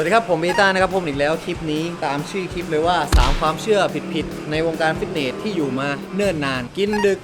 วัสดีครับ ผมเบต้านะครับผมอีกแล้วคลิปนี้ตามชื่อคลิปเลยว่า 3 ความเชื่อผิดๆในวงการฟิตเนสที่อยู่มาเนิ่นนาน กินดึก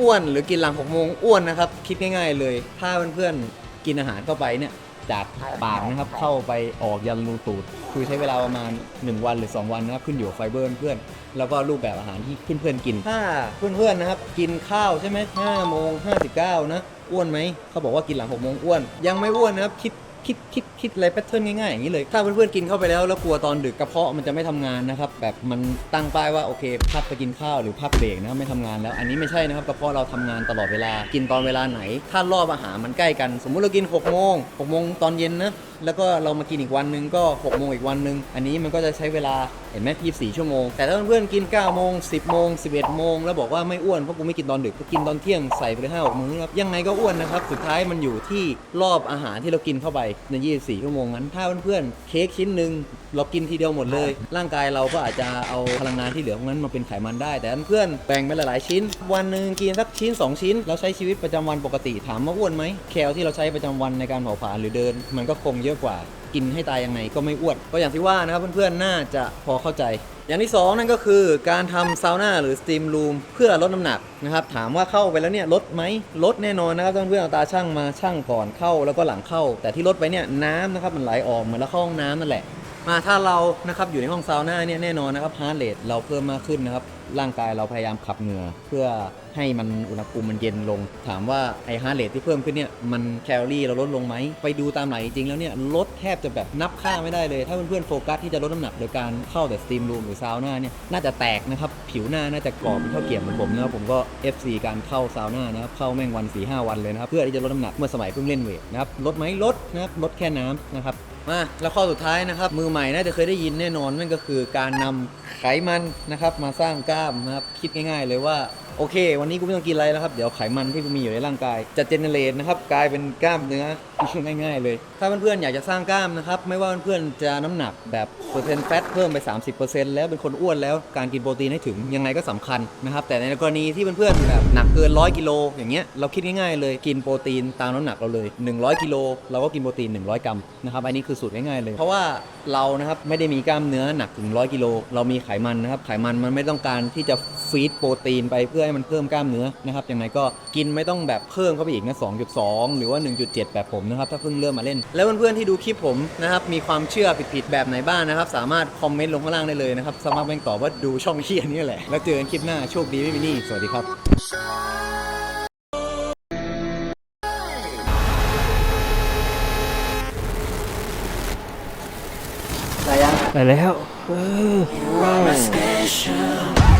อ้วนหรือกินหลัง6โมงอ้วนนะครับ คิดง่ายๆเลย ถ้าเพื่อนๆกินอาหารเข้าไปเนี่ยจากปากนะครับเข้าไปออกยันรูตูดคือใช้เวลาประมาณ 1 วันหรือ 2 วันนะครับขึ้นอยู่กับไฟเบอร์เพื่อนๆแล้วก็รูปแบบอาหารที่เพื่อนๆกินถ้าเพื่อนๆนะครับกินข้าวใช่ไหม5โมง59นะอ้วนไหมเขาบอกว่ากินหลัง6โมงอ้วน ยังไม่อ้วนนะครับคิด คิดคิดคิดอะไรแพทเทิร์นง่ายๆอย่างนี้เลย ถ้าเพื่อนๆกินเข้าไปแล้วแล้วกลัวตอนดึกกระเพาะมันจะไม่ทำงานนะครับแบบมันตั้งป้ายว่าโอเคพักไปกินข้าวหรือพักเบรกนะครับไม่ทำงานแล้ว อันนี้ไม่ใช่นะครับกระเพาะเราทำงานตลอดเวลากินตอนเวลาไหน ถ้ารอบอาหารมันใกล้กัน สมมุติเรากิน6โมงหกโมงตอนเย็นนะ แล้วก็เรามากินอีกวันหนึงก็6โมงอีกวันหนึงอันนี้มันก็จะใช้เวลาเห็นไหม24ชั่วโมง แต่ถ้าเพื่อนๆกิน9โมง10โมง11โมงแล้วบอกว่าไม่อ้วนเพราะกูไม่กินตอนดึกก็กินตอนเที่ยงใส่ไปเลย5 6มื้อครับยังไงก็อ้วนนะครับสุดท้ายมันอยู่ที่รอบอาหารที่เรากินเข้าไปใน 24 ชั่วโมงนั้นถ้าเพื่อนๆเค้กชิ้นหนึ่งเรากินทีเดียวหมดเลย ร่างกายเราก็อาจจะเอาพลังงานที่เหลือพวกนั้นมาเป็นไขมันได้ แต่เพื่อนๆแบ่งเป็นหลายๆชิ้น วันหนึ่งกินสักชิ้น 2 ชิ้น เราใช้ชีวิตประจำวันปกติถามว่าอ้วนไหมแคลที่เราใช้ประจำวันในการเผาผลาญหรือเดิน มันก็คงเยอะกว่า กินให้ตายยังไงก็ไม่อ้วน ก็อย่างที่ว่านะครับเพื่อนๆ น่าจะพอเข้าใจ อย่างที่สองนั่นก็คือการทำซาวน่าหรือสตีมรูมเพื่อลดน้ำหนักนะครับ ถามว่าเข้าไปแล้วเนี่ยลดไหมลดแน่นอนนะครับเพื่อนๆเอาตาช่างมาช่างก่อนเข้าแล้วก็หลังเข้า แต่ที่ลดไปเนี่ยน้ำนะครับมันไหลออกเหมือนเราเข้าห้องน้ำนั่นแหละ มาถ้าเรานะครับอยู่ในห้องซาวน่าเนี่ยแน่นอนนะครับฮาร์ดเรทเราเพิ่มมากขึ้นนะครับ ร่างกายเราพยายามขับเหงื่อเพื่อให้มันอุณหภูมิมันเย็นลง ถามว่าไอฮาร์ดเรทที่เพิ่มขึ้นเนี่ยมันแคลอรี่เราลดลงไหม ไปดูตามไหนจริงแล้วเนี่ยลดแทบจะแบบนับค่าไม่ได้เลย ถ้าเพื่อนๆโฟกัสที่จะลดน้ำหนักโดยการเข้าแต่สตรีมรูมหรือซาวน่าเนี่ยน่าจะแตกนะครับผิวหน้าน่าจะกรอบเป็นข้าเกียวเหมือนผมนะครับผมก็ FC การเข้าซาวน่านะครับเข้าแม่งวัน4ีหวันเลยนะครับเพื่อที่จะลดน้ำหนักเมื่อสมัยเพิ่งเล่นเวทนะครับลดไหมลดนะครับลดแค่น้ำนะครับ มาแล้วข้อสุดท้ายนะครับ มือใหม่น่าจะเคยได้ยินแน่นอนนั่นก็คือการนำไขมันนะครับ มาสร้างกล้ามนะครับ คิดง่าย ๆ เลยว่า โอเค วันนี้กูไม่ต้องกินอะไรแล้วครับ เดี๋ยวไขมันที่กูมีอยู่ในร่างกาย จะเจเนเรตนะครับกลายเป็นกล้ามเนื้อ ง่ายๆเลย ถ้าเพื่อนๆอยากจะสร้างกล้ามนะครับ ไม่ว่าเพื่อนๆจะน้ำหนักแบบเปอร์เซ็นต์แฟตเพิ่มไป 30%แล้วเป็นคนอ้วนแล้วการกินโปรตีนให้ถึงยังไงก็สำคัญนะครับ แต่ในกรณีที่เพื่อนๆแบบหนักเกิน 100 กิโลอย่างเงี้ยเราคิดง่ายๆเลยกินโปรตีนตามน้ำหนักเราเลย 100 กิโลเราก็กินโปรตีน 100 กรัมนะครับอันนี้คือสูตรง่ายๆเลย เพราะว่าเรานะครับไม่ได้มีกล้ามเนื้อหนักถึง 100 กิโลเรามีไขมันนะครับไขมันมันไม่ต้องการที่จะ ฟีดโปรตีนไปเพื่อให้มันเพิ่มกล้ามเนื้อนะครับยังไงก็กินไม่ต้องแบบเพิ่มเข้าไปอีกนะ 2.2 หรือว่า 1.7 แบบผมนะครับ ถ้าเพิ่งเริ่มมาเล่น แล้วเพื่อนๆที่ดูคลิปผมนะครับ มีความเชื่อผิดๆแบบไหนบ้างนะครับ สามารถคอมเมนต์ลงข้างล่างได้เลยนะครับ สามารถแบ่งตอบว่าดูช่องเชียนี่แหละ แล้วเจอกันคลิปหน้า โชคดีไม่มีหนี้ สวัสดีครับไปแล้ว You're special.